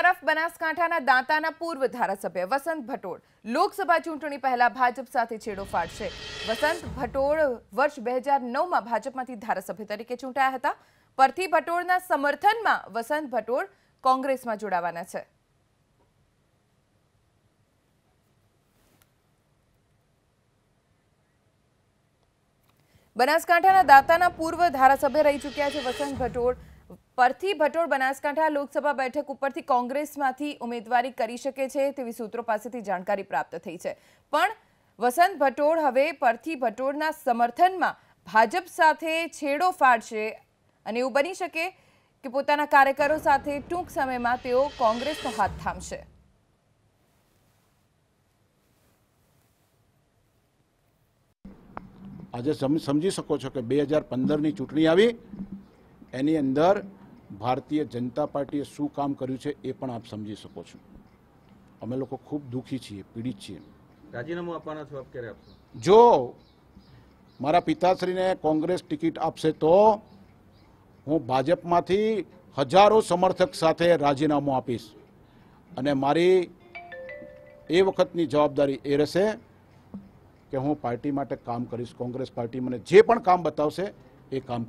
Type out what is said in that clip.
તરફ બનાસકાંઠાના દાંતાના પૂર્વ ધારાસભ્ય વસંત ભટોળ. લોકસભા ચૂંટણી પહેલા ભાજપ સાથે છેડો ફાડશે. વસંત ભટોળ વર્ષ બે હજાર ભાજપમાંથી ધારાસભ્ય તરીકે ચૂંટાયા હતા. પરથી ભટોળના સમર્થનમાં વસંત ભટોળ કોંગ્રેસમાં જોડાવાના છે. બનાસકાંઠાના દાંતાના પૂર્વ ધારાસભ્ય રહી ચૂક્યા છે વસંત ભટોળ. પરથી ભટોળ બનાસકાંઠા લોકસભા બેઠક ઉપરથી કોંગ્રેસમાંથી ઉમેદવારી કરી શકે છે તેવી સૂત્રો પાસેથી જાણકારી પ્રાપ્ત થઈ છે. પણ વસંત ભટોળ હવે પરથી ભટોળના સમર્થનમાં ભાજપ સાથે છેડો ફાડશે અને એવું બની શકે કે પોતાના કાર્યકરો સાથે ટૂંક સમયમાં તેઓ કોંગ્રેસનો હાથ થામશે. આજે સમ- સમજી શકો છો કે બે હજાર પંદરની ચૂંટણી આવી. એની અંદર ભારતીય જનતા પાર્ટીએ શું કામ કર્યું છે એ પણ આપ સમજી શકો છો. અમે લોકો ખૂબ દુઃખી છીએ પીડિત છીએ. રાજીનામું આપવાના છો આપ ક્યારે આપશો? જો મારા પિતાશ્રીને કોંગ્રેસ ટિકિટ આપશે તો હું ભાજપમાંથી હજારો સમર્થક સાથે રાજીનામું આપીશ અને મારી એ વખતની જવાબદારી એ રહેશે કે હું પાર્ટી માટે કામ કરીશ. કોંગ્રેસ પાર્ટી મને જે પણ કામ બતાવશે એ કામ કરીશ